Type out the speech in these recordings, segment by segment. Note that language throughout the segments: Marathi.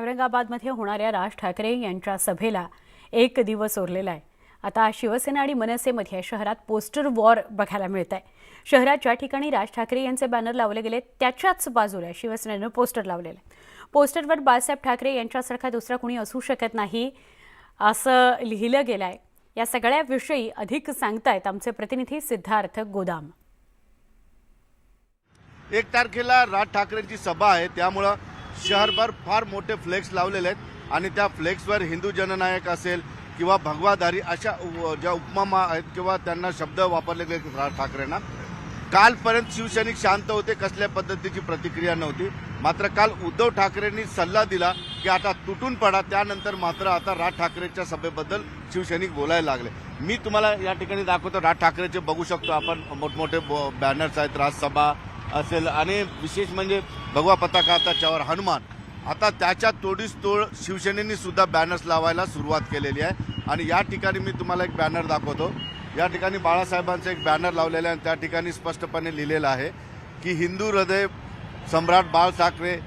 औरंगाबादमध्ये होणाऱ्या राज ठाकरे यांच्या सभेला एक दिवस उरलेला आहे. आता शिवसेना आणि मनसेमध्ये शहरात पोस्टर वॉर बघायला मिळत आहे शहरात ज्या ठिकाणी राज ठाकरे यांचे बॅनर लावले गेले त्याच्याच बाजूला शिवसेनेनं पोस्टर लावलेलं आहे. पोस्टरवर बाळासाहेब ठाकरे यांच्यासारखा दुसरा कुणी असू शकत नाही असं लिहिलं गेलं आहे या सगळ्याविषयी अधिक सांगतायत आमचे प्रतिनिधी सिद्धार्थ गोदाम. एक तारखेला राज ठाकरेंची सभा आहे त्यामुळं शहरभर फार मोठे फ्लेक्स लावलेले आहेत. आणि त्या फ्लेक्सवर हिंदू जननायक असेल किंवा भगवादारी अशा ज्या उपमा आहेत किंवा त्यांना शब्द वापरले गेले राज ठाकरेंना. कालपर्यंत शिवसैनिक शांत होते कसल्या पद्धतीची प्रतिक्रिया नव्हती. मात्र काल उद्धव ठाकरेंनी सल्ला दिला की आता तुटून पडा त्यानंतर मात्र आता राज ठाकरेंच्या सभेबद्दल शिवसैनिक बोलायला लागले. मी तुम्हाला या ठिकाणी दाखवतो राज ठाकरेचे बघू शकतो आपण. मोठमोठे बॅनर्स आहेत राजसभा असेल. आणि विशेष म्हणजे भगवा पताका त्याच्यावर हनुमान. आता त्याच्या तोडीस तोड शिवसेनेनीसुद्धा बॅनर्स लावायला सुरुवात केलेली आहे. आणि या ठिकाणी मी तुम्हाला एक बॅनर दाखवतो. या ठिकाणी बाळासाहेबांचं एक बॅनर लावलेलं आहे आणि त्या ठिकाणी स्पष्टपणे लिहिलेलं आहे की हिंदू हृदय सम्राट बाळ ठाकरे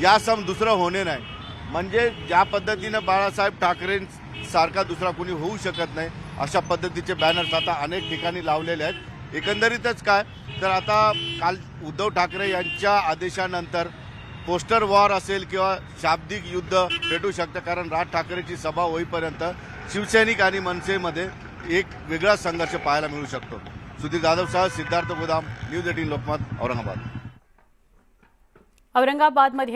या सम दुसरं होणे नाही. म्हणजे ज्या पद्धतीनं बाळासाहेब ठाकरेंसारखा दुसरा कुणी होऊ शकत नाही अशा पद्धतीचे बॅनर्स आता अनेक ठिकाणी लावलेले आहेत. एकंदरीतच काय? तर आता काल उद्धव ठाकरे यांच्या आदेशानंतर पोस्टर वॉर असेल किंवा शाब्दिक युद्ध भेटू शकतं कारण राज ठाकरेची सभा होईपर्यंत शिवसैनिक आणि मनसेमध्ये एक वेगळा संघर्ष पाहायला मिळू शकतो. सुधीर जाधव सह सिद्धार्थ गोदाम न्यूज एटीन लोकमत औरंगाबाद. औरंगाबादमध्ये